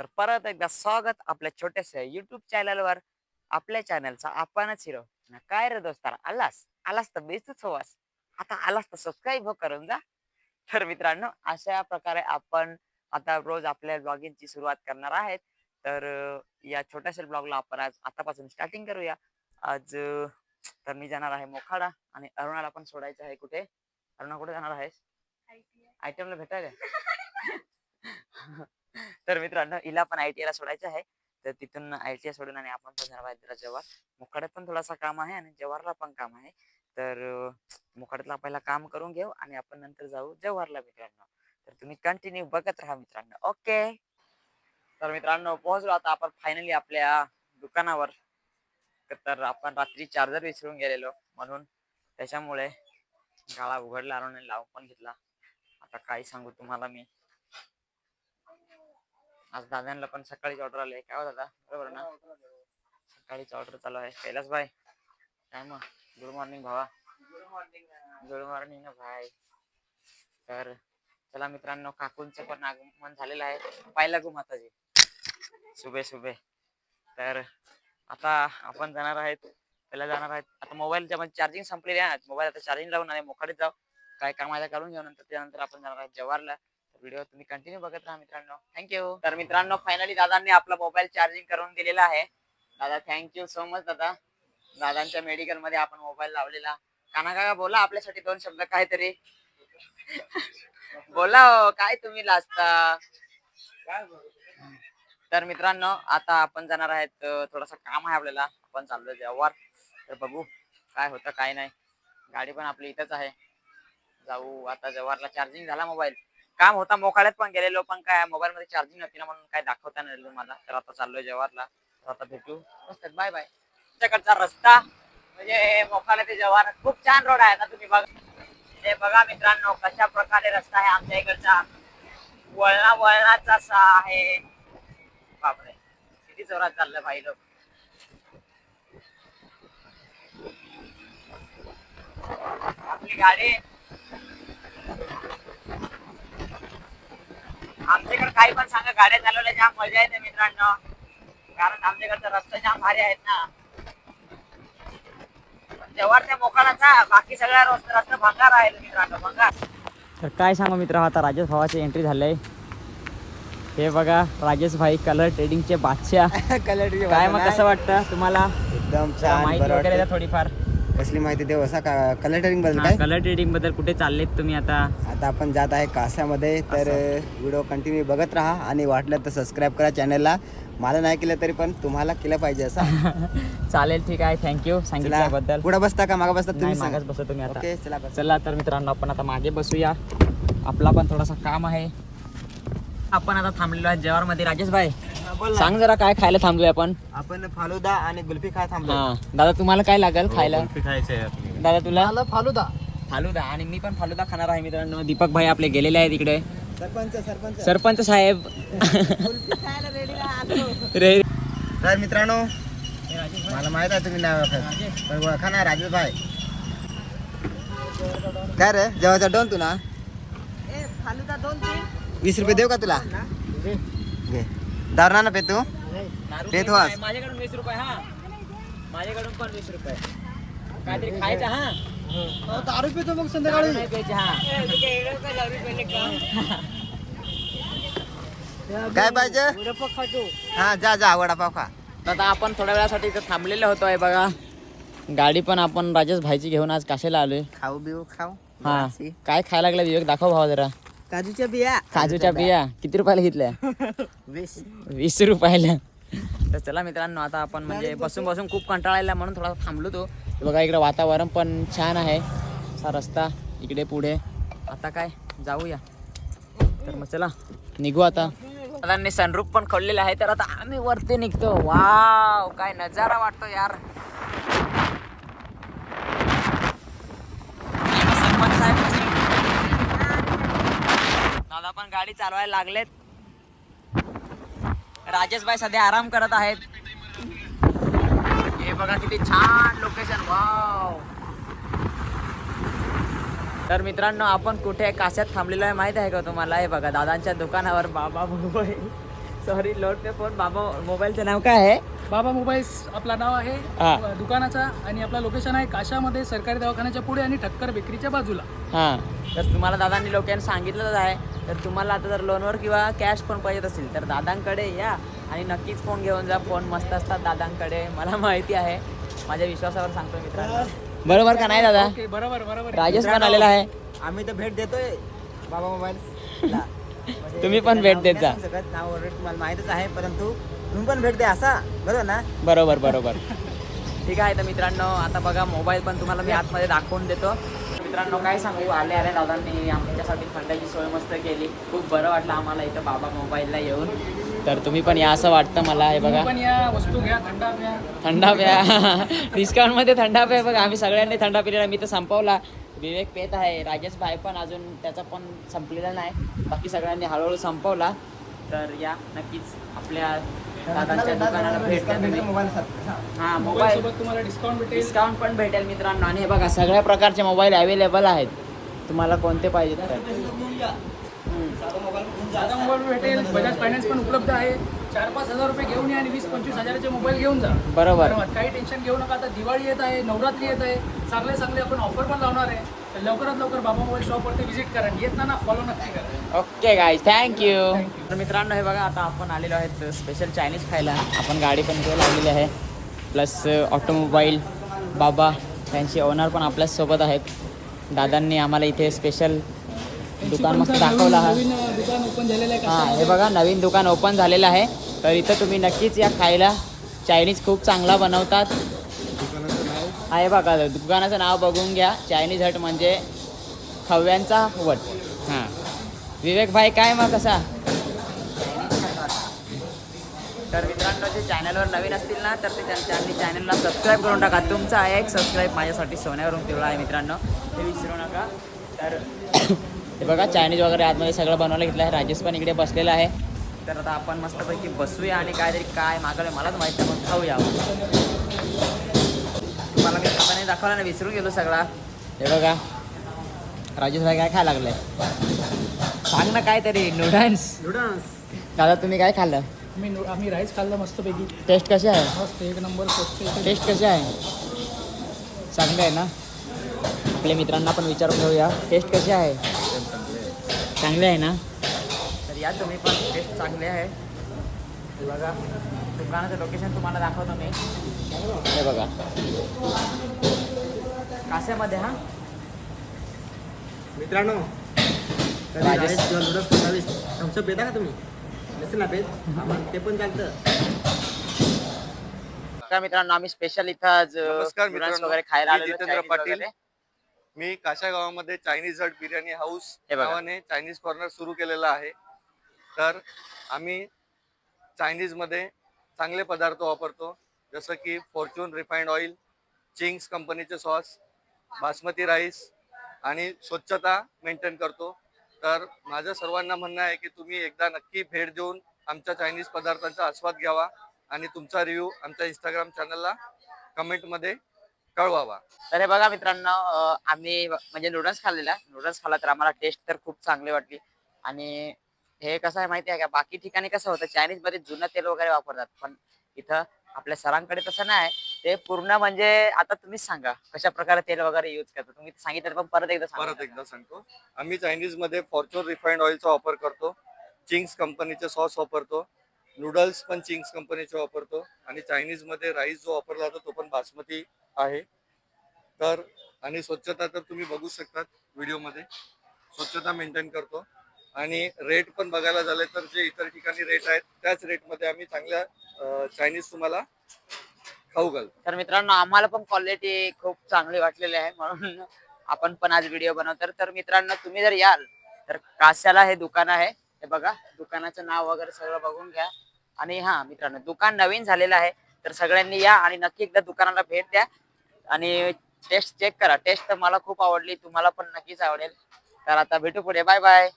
तर परत एकदा स्वागत आपल्या छोट्याशा युट्यूब चॅनलवर आपल्या चॅनलचा आपणच हिरो ना काय रे दोस्तार आलास? आलास तर बेचूच हवास. आता आलास तर सबस्क्राईब हो करून जा. तर मित्रांनो अशा प्रकारे आपण आता रोज आपल्या ब्लॉगिंगची सुरुवात करणार आहेत. तर या छोट्याशा ब्लॉगला आपण आज आतापासून स्टार्टिंग करूया. आज तर मी जाणार आहे मोखाडा आणि अरुणाला पण सोडायचं आहे कुठे? अरुणा कुठे जाणार आहेस? आयटमला भेटायला? तर मित्रांनो हिला पण आय टी ला सोडायचं आहे. तर तिथून आय टी सोडून आणि आपण पण जाणार जव्हार मुखाड्यात पण थोडासा काम आहे आणि जव्हारला पण काम आहे. तर अं, मुखाड्यातला पहिला काम करून घेऊ आणि आपण नंतर जाऊ जव्हारला मित्रांनो. तर तुम्ही कंटिन्यू बघत राहा मित्रांनो. ओके तर मित्रांनो पोहोचलो आता आपण फायनली आपल्या दुकानावर. तर आपण रात्री चार्जर विसरून गेलेलो म्हणून त्याच्यामुळे गाळा उघडला आणि लावून पण घेतला. आता काय सांगू तुम्हाला मी? आज दादांना पण सकाळीच ऑर्डर आली काय हो दादा? बरोबर ना? सकाळीच ऑर्डर चालू आहे. कैलास भाई काय मग? गुड मॉर्निंग भावा. गुड मॉर्निंग ना भाई. तर चला मित्रांनो काकूंचं पण आगमन झालेलं आहे. पाहिला गो माताजी. सुबे सुबे तर आता आपण जाणार आहेत पहिला जाणार आहेत. आता मोबाईलच्या मध्ये चार्जिंग संपलेली आहे. मोबाईल आता चार्जिंग लावून आणि मोखाडीत जाऊ. काय काम आहे ते करून घेऊ नंतर त्यानंतर आपण जाणार आहोत. जवाहरला. व्हिडिओ तुम्ही कंटिन्यू बघत राहा मित्रांनो. थँक्यू तर मित्रांनो फायनली दादांनी आपला मोबाईल चार्जिंग करून दिलेला आहे. दादा थँक्यू सो मच दादा. दादांच्या मेडिकलमध्ये आपण मोबाईल लावलेला. काना काका बोला आपल्यासाठी दोन शब्द काहीतरी. बोला हो, काय तुम्ही लाजता तर मित्रांनो आता आपण जाणार आहेत थोडस काम आहे आपल्याला. आपण चाललोय जव्हार तर बघू काय होतं काय नाही. गाडी पण आपली इथंच आहे. जाऊ आता जव्हारला चार्जिंग झाला मोबाईल काम होता मोकाळ्यात पण गेलेलो पण काय मोबाईल मध्ये चार्जिंग नव्हती ना म्हणून काय दाखवता नाही आलं मला. तर आता चाललोय जवाहरला. तर आता भेटू. मस्त बाय बाय तुमच्याकडचा रस्ता म्हणजे मोकाळ्या ते जव्हार खूप छान रोड आहे ना तुम्ही बघा. हे बघा मित्रांनो कशा प्रकारे रस्ता आहे आमच्या इकडचा. वळणा वळणाचा असा आहे. बापरे किती जोरात चाललं भाई लोक. आपली गाडी आमच्याकडे काही पण सांगा गाड्या चालवल्या जाम मजा येते मित्रांनो. कारण आमच्याकडचा रस्ता जाम भारी आहेत ना. जव्हारच्या मोकालाचा बाकी सगळ्या रस्ता रस्ता भंगार आहे मित्रांनो भंगार. तर काय सांगू मित्र आता राजेश भावाची एंट्री झालंय. हे बघा राजेश भाई कलर ट्रेडिंगचे बादशाह. कलर काय मग कसं वाटतं तुम्हाला? एकदम माहिती वगैरे. थोडीफार. कसली माहिती देऊ? असा का कलरिंगबद्दल काय? कलर ट्रेडिंगबद्दल कुठे चाललेत तुम्ही आता? आता आपण जात आहे कासामध्ये तर व्हिडिओ कंटिन्यू बघत राहा आणि वाटलं तर सबस्क्राईब करा चॅनलला मला नाही केलं तरी पण तुम्हाला केलं पाहिजे असं. चालेल ठीक आहे. थँक्यू सांगितल्याबद्दल. पुढे बसता का? मागे बसता तुम्ही मागच बसतो तुम्ही आता. ओके चला बस. चला तर मित्रांनो आपण आता मागे बसूया. आपला पण थोडासा काम आहे. आपण आता थांबलेलो आहे जवारमध्ये राजेश भाई सांग जरा काय खायला थांबलोय आपण. आपण फालुदा आणि गुल्फी काय थांबलो हा दादा तुम्हाला काय लागेल खायला? दादा तुला? फालुदा. फालुदा आणि मी पण फालुदा खाणार आहे मित्रांनो. दीपक भाई आपले गेलेले आहेत इकडे. सरपंच सरपंच. सरपंच साहेब. रे. तर मित्रांनो मला माहीत आहे तुम्ही नाव ओळखत पण ओळखा ना राजेश भाई. काय रे जेव्हाचा डोन तू ना? वीस रुपये देऊ का तुला? घे. दारणा ना पे तू पेत वास. माझ्याकडून वीस रुपये हा. माझ्याकडून पण वीस रुपये. काहीतरी खायचं हा. दारू पितो मग दारू नाही प्यायची, हा. काय पाहिजे? हा जा जा वडापाव खा. आता आपण थोड्या वेळासाठी इथं थांबलेलो होतो आहे बघा. गाडी पण आपण राजेश भाईची घेऊन आज काशेला आलोय? खाऊ बिऊ खाऊ. हा. काय खायला लागला विवेक दाखव भावा जरा. काजूच्या बिया. काजूच्या बिया. किती रुपयाला घेतल्या? वीस. वीस रुपयाला. तर चला मित्रांनो आता आपण म्हणजे बसून बसून खूप कंटाळायला म्हणून थोडासा थांबलो तो बघा इकडे वातावरण पण छान आहे. असा रस्ता इकडे पुढे. आता काय? जाऊया. तर मग चला. निघू आता. दादांनी सनरूप पण खोललेलं आहे तर आता आम्ही वरती निघतो. वाव काय नजारा वाटतो यार? दादा पण गाडी चालवायला लागलेत. राजेश भाई सध्या आराम करत आहेत. हे बघा किती छान लोकेशन वाव तर मित्रांनो आपण कुठे काश्यात थांबलेलो आहे. माहीत आहे का तुम्हाला? हे बघा दादांच्या दुकानावर बाबा बघू सॉरी लोड पे फोन बाबा मोबाईलचं नाव काय आहे? बाबा मोबाईल्स आपला नाव आहे. दुकानाचा आणि आपला लोकेशन आहे काशामध्ये सरकारी दवाखान्याच्या पुढे आणि ठक्कर बेकरीच्या बाजूला. हां. तर तुम्हाला दादांनी लोकांनी सांगितलंच आहे. तर तुम्हाला आता जर लोनवर किंवा कॅश फोन पाहिजे असेल तर दादांकडे या आणि नक्कीच फोन घेऊन जा. फोन मस्त असतात दादांकडे. मला माहिती आहे. माझ्या विश्वासावर सांगतो मित्रांनो. बरोबर का नाही दादा? ओके बरोबर बरोबर. राजेश पण आलेला आहे. आम्ही तर भेट देतोय. बाबा मोबाईल. तुम्ही पण भेट देत जा. नाव तुम्हाला माहितच आहे परंतु तुम्ही पण भेट द्या असा. बरोबर ना? बरोबर बरोबर. ठीक आहे तर मित्रांनो आता बघा मोबाईल पण तुम्हाला मी आतमध्ये दाखवून देतो. मित्रांनो काय सांगू? आले आले दादांनी. आमच्यासाठी थंडाची सोय मस्त केली. खूप बरं वाटलं आम्हाला इथं बाबा मोबाईलला येऊन. तर तुम्ही पण या असं वाटतं मला हे बघा. पण या वस्तू घ्या थंडा घ्या थंडा प्या. डिस्काउंटमध्ये थंडा प्या. बघा आम्ही सगळ्यांनी थंडा पिलेला. मी तर संपवला. विवेक पेत आहे. राजेश भाई पण अजून त्याचा पण संपलेला नाही. बाकी सगळ्यांनी हळूहळू संपवला. तर या नक्कीच आपल्या दादांच्या दुकानाला भेट द्या तुम्ही. मोबाईल हा. सोबत तुम्हाला डिस्काउंट भेटेल. डिस्काउंट पण भेटेल मित्रांनो. आणि हे बघा सगळ्या प्रकारचे मोबाईल अवेलेबल आहेत. तुम्हाला कोणते पाहिजेत हम्म. साधा मोबाईल भेटेल बजाज फायनान्स पण उपलब्ध आहे. चार पाच हजार रुपये घेऊन या आणि वीस पंचवीस हजाराचे मोबाईल घेऊन जा. बरोबर. बरोबर. काही टेन्शन घेऊ नका. आता दिवाळी येत आहे नवरात्री येत आहे. चांगले चांगले आपण ऑफर पण लावणार आहे. तर लवकरात लवकर बाबा मोबाईल शॉपवरती व्हिजिट करा आणि येताना फॉलो नक्की करा. Okay guys thank you. तर मित्रांनो हे बघा आता आपण आलेलो आहेत स्पेशल चायनीज खायला. आपण गाडी पण इथे लावलेली आहे. प्लस ऑटोमोबाईल बाबा त्यांचे ओनर पण आपल्याच सोबत आहेत. दादांनी आम्हाला इथे स्पेशल दुकान मस्त दाखवलं आहे हां हे. बघा नवीन दुकान ओपन झालेलं आहे. तर इथं तुम्ही नक्कीच या खायला. चायनीज खूप चांगला बनवतात. आहे बघा दुकानाचं नाव बघून घ्या. चायनीज हट म्हणजे खव्यांचा वट. हां. विवेक भाई काय मग कसा? तर मित्रांनो जे चॅनलवर नवीन असतील ना तर ते त्यांच्या आणि चॅनलला सबस्क्राईब करून टाका. तुमचा आहे एक सबस्क्राईब माझ्यासाठी सोन्यावरून ठेवला आहे मित्रांनो. ते विसरू नका. तर हे बघा चायनीज वगैरे आतमध्ये सगळं बनवायला घेतलं आहे राजेश पण इकडे बसलेला आहे. तर आता आपण मस्तपैकी बसूया आणि काहीतरी काय मागवलं मलाच माहिती नाही, पण खाऊया दाखवला ना विसरून गेलो सगळा. हे बघा. राजेश भाई काय खायला लागलंय सांग ना काहीतरी नूडल्स दादा तुम्ही काय खाल्लं? आम्ही नो- आम्ही राईस खाल्लं मस्तपैकी. टेस्ट कशी आहे? मस्त एक नंबर स्वच्छ इथे टेस्ट कशी आहे? चांगली आहे ना? आपल्या मित्रांना पण विचारून घेऊया. टेस्ट कशी आहे? चांगली आहे ना? तर या तुम्ही पण टेस्ट चांगली आहे. हे बघा. दुकानाचं लोकेशन तुम्हाला दाखवतो मी. हे बघा. काश्यामध्ये हा? मित्रांनो राजेश- नूडल्स पंधरावीस. थम्सअप येता का तुम्ही? नसेल ना पेत? आम्हाला ते पण चालतं. का मित्रांनो आम्ही स्पेशल इथं आज नमस्कार noodles मित्रांनो. वगैरे खायला मी आलेलो जितेंद्र Chinese पाटील. वगैरे. मी काशा गावामध्ये चायनीज हट बिर्याणी हाऊस हे बघा. नावाने चायनीज कॉर्नर सुरू केलेलं आहे. तर आम्ही चायनीजमध्ये चांगले पदार्थ वापरतो जसं की फॉर्च्यून रिफाईंड ऑइल चिंग्स कंपनीचे सॉस बासमती राईस आणि स्वच्छता मेंटेन करतो. तर माझं सर्वांना म्हणणं आहे की तुम्ही एकदा नक्की भेट देऊन आमच्या चायनीज पदार्थांचा आस्वाद घ्यावा आणि तुमचा रिव्ह्यू आमच्या इंस्टाग्राम चॅनलला कमेंटमध्ये कळवावा. तर हे बघा मित्रांनो आम्ही म्हणजे नूडल्स खाल्लेला. नूडल्स खाल्ला तर आम्हाला टेस्ट तर खूप चांगली वाटली. आणि हे कसं आहे माहिती आहे का? बाकी ठिकाणी कसं होतं चायनीजमध्ये जुनं तेल वगैरे वापरतात. पण इथं आपल्या सरांकडे तसं नाही. ते पूर्ण म्हणजे आता तुम्हीच सांगा कशा प्रकारे तेल वगैरे युज करतात तुम्ही सांगितलं पण परत एकदा सांगा. परत एकदा सांगतो. आम्ही चायनीजमध्ये फॉर्च्यून रिफाईंड ऑइलचा वापर करतो. चिंग्स कंपनीचे सॉस वापरतो. नूडल्स पण चिंग्स कंपनीचे वापरतो. आणि चायनीजमध्ये राईस जो वापरला जातो तो पण बासमती आहे. तर आणि स्वच्छता तर तुम्ही बघू शकतात व्हिडिओमध्ये स्वच्छता मेंटेन करतो. आणि रेट पण बघायला झाले तर जे इतर ठिकाणी रेट आहेत त्याच रेटमध्ये आम्ही चांगल्या चायनीज तुम्हाला खाऊ घाल तर मित्रांनो आम्हाला पण क्वालिटी खूप चांगली वाटलेली आहे म्हणून आपण पण आज व्हिडिओ बनवतो. तर मित्रांनो तुम्ही जर याल तर काश्याला हे दुकान आहे. हे बघा दुकानाचं नाव वगैरे सगळं बघून घ्या. आणि हा मित्रांनो दुकान नवीन झालेलं आहे. तर सगळ्यांनी या आणि नक्की एकदा दुकानाला भेट द्या. आणि टेस्ट चेक करा. टेस्ट तर मला खूप आवडली तुम्हाला पण नक्कीच आवडेल. तर आता भेटू पुढे. Bye bye